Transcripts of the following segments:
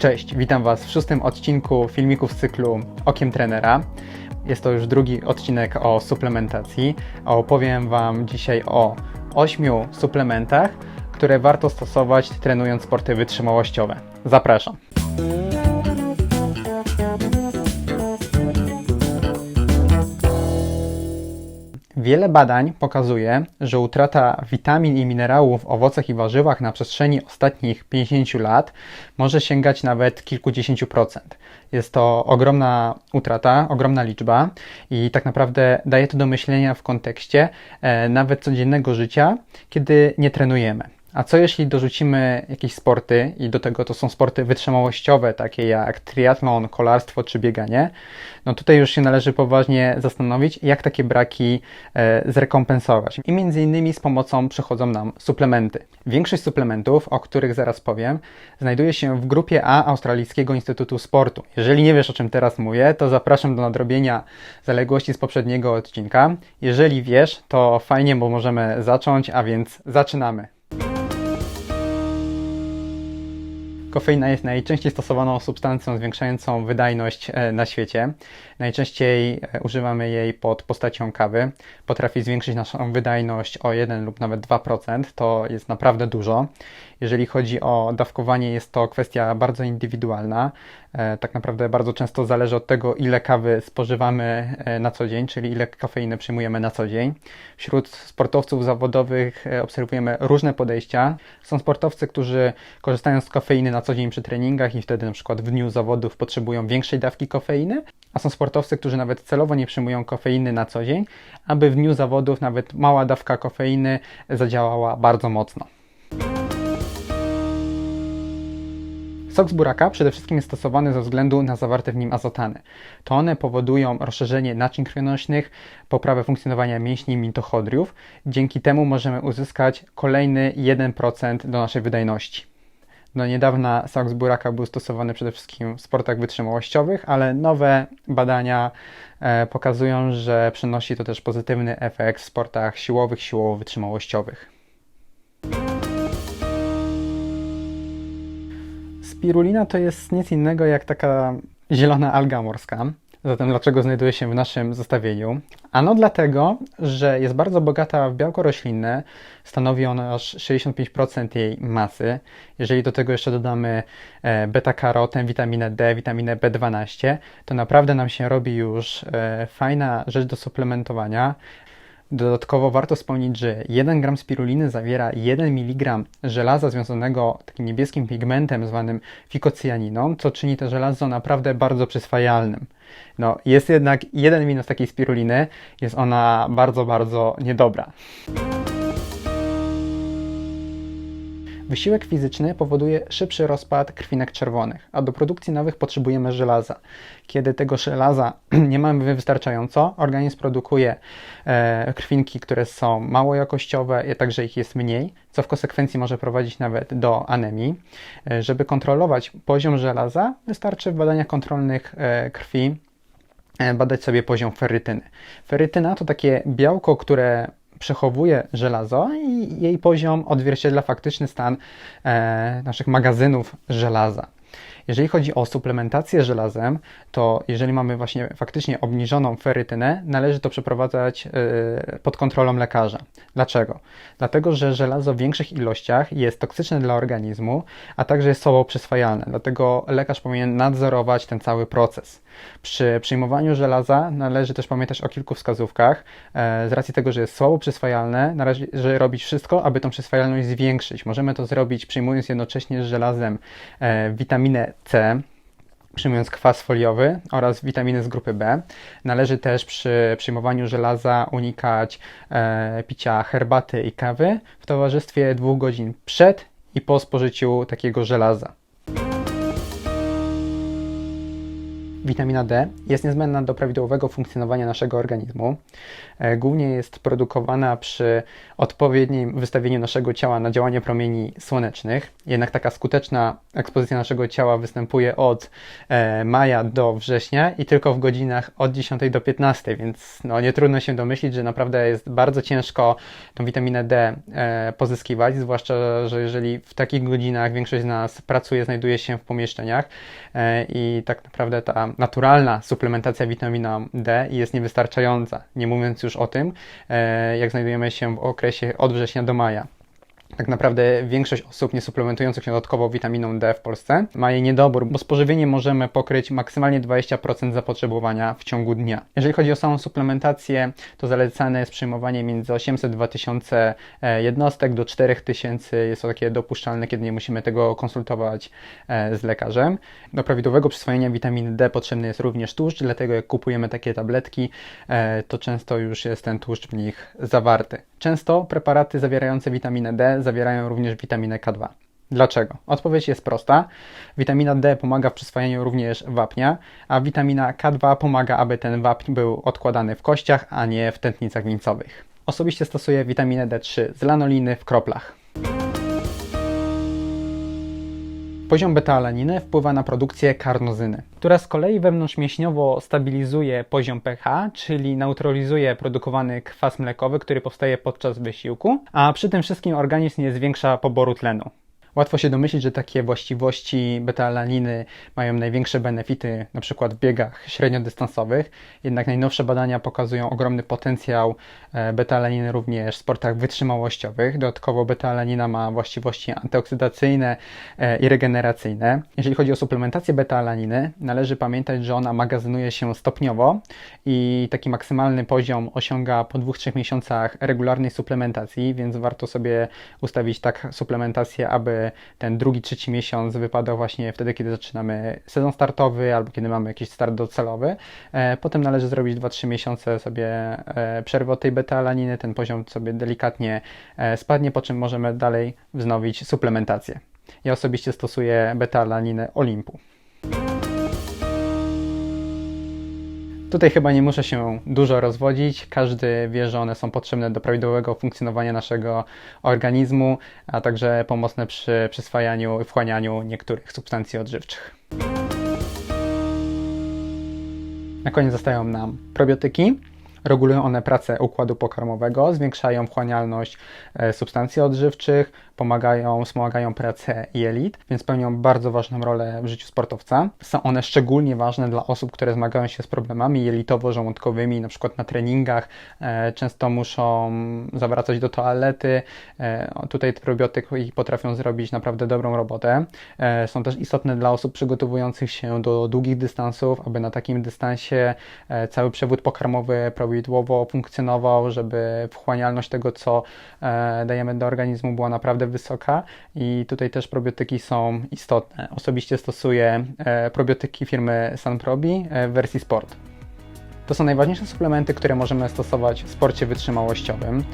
Cześć, witam Was w szóstym odcinku filmików z cyklu Okiem Trenera. Jest to już drugi odcinek o suplementacji. Opowiem Wam dzisiaj o ośmiu suplementach, które warto stosować trenując sporty wytrzymałościowe. Zapraszam. Wiele badań pokazuje, że utrata witamin i minerałów w owocach i warzywach na przestrzeni ostatnich 50 lat może sięgać nawet kilkudziesięciu procent. Jest to ogromna utrata, ogromna liczba i tak naprawdę daje to do myślenia w kontekście e, nawet codziennego życia, kiedy nie trenujemy. A co jeśli dorzucimy jakieś sporty i do tego to są sporty wytrzymałościowe, takie jak triatlon, kolarstwo czy bieganie, no tutaj już się należy poważnie zastanowić, jak takie braki e, zrekompensować. I między innymi z pomocą przychodzą nam suplementy. Większość suplementów, o których zaraz powiem, znajduje się w grupie A Australijskiego Instytutu Sportu. Jeżeli nie wiesz o czym teraz mówię, to zapraszam do nadrobienia zaległości z poprzedniego odcinka. Jeżeli wiesz, to fajnie, bo możemy zacząć, a więc zaczynamy. Kofeina jest najczęściej stosowaną substancją zwiększającą wydajność e, na świecie. Najczęściej e, używamy jej pod postacią kawy. Potrafi zwiększyć naszą wydajność o 1 lub nawet 2%. To jest naprawdę dużo. Jeżeli chodzi o dawkowanie, jest to kwestia bardzo indywidualna. E, tak naprawdę bardzo często zależy od tego, ile kawy spożywamy na co dzień, czyli ile kofeiny przyjmujemy na co dzień. Wśród sportowców zawodowych obserwujemy różne podejścia. Są sportowcy, którzy korzystają z kofeiny na co dzień przy treningach i wtedy na przykład w dniu zawodów potrzebują większej dawki kofeiny, a są sportowcy, którzy nawet celowo nie przyjmują kofeiny na co dzień, aby w dniu zawodów nawet mała dawka kofeiny zadziałała bardzo mocno. Sok z buraka przede wszystkim jest stosowany ze względu na zawarte w nim azotany. To one powodują rozszerzenie naczyń krwionośnych, poprawę funkcjonowania mięśni i mitochondriów. Dzięki temu możemy uzyskać kolejny 1% do naszej wydajności. Do niedawna sok z buraka był stosowany przede wszystkim w sportach wytrzymałościowych, ale nowe badania e, pokazują, że przynosi to też pozytywny efekt w sportach siłowych, siłowo-wytrzymałościowych. Spirulina to jest nic innego jak taka zielona alga morska. Zatem dlaczego znajduje się w naszym zestawieniu? Ano dlatego, że jest bardzo bogata w białko roślinne, stanowi ona aż 65% jej masy. Jeżeli do tego jeszcze dodamy e, beta-karotę, witaminę D, witaminę B12, to naprawdę nam się robi już e, fajna rzecz do suplementowania. Dodatkowo warto wspomnieć, że 1 gram spiruliny zawiera 1 mg żelaza związanego takim niebieskim pigmentem zwanym fikocyaniną, co czyni to żelazo naprawdę bardzo przyswajalnym. No, jest jednak jeden minus takiej spiruliny, jest ona bardzo, bardzo niedobra. Wysiłek fizyczny powoduje szybszy rozpad krwinek czerwonych, a do produkcji nowych potrzebujemy żelaza. Kiedy tego żelaza nie mamy wystarczająco, organizm produkuje e, krwinki, które są mało jakościowe, a także ich jest mniej, co w konsekwencji może prowadzić nawet do anemii. E, żeby kontrolować poziom żelaza, wystarczy w badaniach kontrolnych e, krwi e, badać sobie poziom ferytyny. Ferytyna to takie białko, które przechowuje żelazo i jej poziom odzwierciedla faktyczny stan e, naszych magazynów żelaza. Jeżeli chodzi o suplementację żelazem, to jeżeli mamy właśnie faktycznie obniżoną ferytynę, należy to przeprowadzać y, pod kontrolą lekarza. Dlaczego? Dlatego, że żelazo w większych ilościach jest toksyczne dla organizmu, a także jest słabo przyswajalne. Dlatego lekarz powinien nadzorować ten cały proces. Przy przyjmowaniu żelaza należy też pamiętać o kilku wskazówkach. E, z racji tego, że jest słabo przyswajalne, należy robić wszystko, aby tą przyswajalność zwiększyć. Możemy to zrobić przyjmując jednocześnie z żelazem e, witaminę C, przyjmując kwas foliowy oraz witaminy z grupy B. Należy też przy przyjmowaniu żelaza unikać e, picia herbaty i kawy w towarzystwie dwóch godzin przed i po spożyciu takiego żelaza. Witamina D jest niezbędna do prawidłowego funkcjonowania naszego organizmu. E, Głównie jest produkowana przy odpowiednim wystawieniu naszego ciała na działanie promieni słonecznych. Jednak taka skuteczna ekspozycja naszego ciała występuje od e, maja do września i tylko w godzinach od 10 do 15, więc no, nie trudno się domyślić, że naprawdę jest bardzo ciężko tą witaminę D e, pozyskiwać, zwłaszcza, że jeżeli w takich godzinach większość z nas pracuje, znajduje się w pomieszczeniach i tak naprawdę ta naturalna suplementacja witaminą D jest niewystarczająca. Nie mówiąc już o tym, e, jak znajdujemy się w okresie od września do maja. Tak naprawdę większość osób nie suplementujących się dodatkowo witaminą D w Polsce ma jej niedobór, bo spożywieniem możemy pokryć maksymalnie 20% zapotrzebowania w ciągu dnia. Jeżeli chodzi o samą suplementację, to zalecane jest przyjmowanie między 800-2000 jednostek do 4000 jest to takie dopuszczalne, kiedy nie musimy tego konsultować e, z lekarzem. Do prawidłowego przyswojenia witaminy D potrzebny jest również tłuszcz, dlatego jak kupujemy takie tabletki, e, to często już jest ten tłuszcz w nich zawarty. Często preparaty zawierające witaminę D zawierają również witaminę K2. Dlaczego? Odpowiedź jest prosta. Witamina D pomaga w przyswajaniu również wapnia, a witamina K2 pomaga, aby ten wapń był odkładany w kościach, a nie w tętnicach wieńcowych. Osobiście stosuję witaminę D3 z lanoliny w kroplach. Poziom beta-alaniny wpływa na produkcję karnozyny, która z kolei wewnątrzmięśniowo stabilizuje poziom pH, czyli neutralizuje produkowany kwas mlekowy, który powstaje podczas wysiłku, a przy tym wszystkim organizm nie zwiększa poboru tlenu. Łatwo się domyślić, że takie właściwości beta-alaniny mają największe benefity przykład w biegach średniodystansowych, jednak najnowsze badania pokazują ogromny potencjał e, beta-alaniny również w sportach wytrzymałościowych. Dodatkowo beta-alanina ma właściwości antyoksydacyjne e, i regeneracyjne. Jeżeli chodzi o suplementację beta-alaniny, należy pamiętać, że ona magazynuje się stopniowo i taki maksymalny poziom osiąga po 2-3 miesiącach regularnej suplementacji, więc warto sobie ustawić tak suplementację, aby ten drugi, trzeci miesiąc wypadał właśnie wtedy, kiedy zaczynamy sezon startowy albo kiedy mamy jakiś start docelowy. E, potem należy zrobić 2-3 miesiące sobie e, przerwy od tej beta-alaniny, ten poziom sobie delikatnie e, spadnie, po czym możemy dalej wznowić suplementację. Ja osobiście stosuję beta-alaninę Olimpu. Tutaj chyba nie muszę się dużo rozwodzić. Każdy wie, że one są potrzebne do prawidłowego funkcjonowania naszego organizmu, a także pomocne przy przyswajaniu i wchłanianiu niektórych substancji odżywczych. Na koniec zostają nam probiotyki. Regulują one pracę układu pokarmowego, zwiększają wchłanialność e, substancji odżywczych, pomagają, wspomagają pracę jelit, więc pełnią bardzo ważną rolę w życiu sportowca. Są one szczególnie ważne dla osób, które zmagają się z problemami jelitowo-żołądkowymi, na przykład na treningach, e, często muszą zawracać do toalety. E, tutaj probiotyki potrafią zrobić naprawdę dobrą robotę. Są też istotne dla osób przygotowujących się do długich dystansów, aby na takim dystansie cały przewód pokarmowy prawidłowo funkcjonował, żeby wchłanialność tego, co e, dajemy do organizmu, była naprawdę wysoka i tutaj też probiotyki są istotne. Osobiście stosuję e, probiotyki firmy Sunprobi e, w wersji sport. To są najważniejsze suplementy, które możemy stosować w sporcie wytrzymałościowym.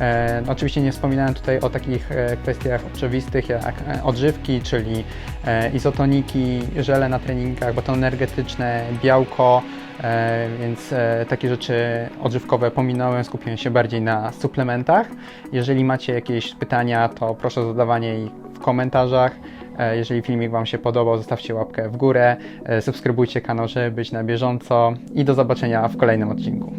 E, oczywiście nie wspominałem tutaj o takich e, kwestiach oczywistych jak e, odżywki, czyli e, izotoniki, żele na treningach, batony energetyczne, białko, e, więc e, takie rzeczy odżywkowe pominąłem, skupiłem się bardziej na suplementach. Jeżeli macie jakieś pytania, to proszę o zadawanie ich w komentarzach. E, Jeżeli filmik Wam się podobał, zostawcie łapkę w górę, e, subskrybujcie kanał, żeby być na bieżąco i do zobaczenia w kolejnym odcinku.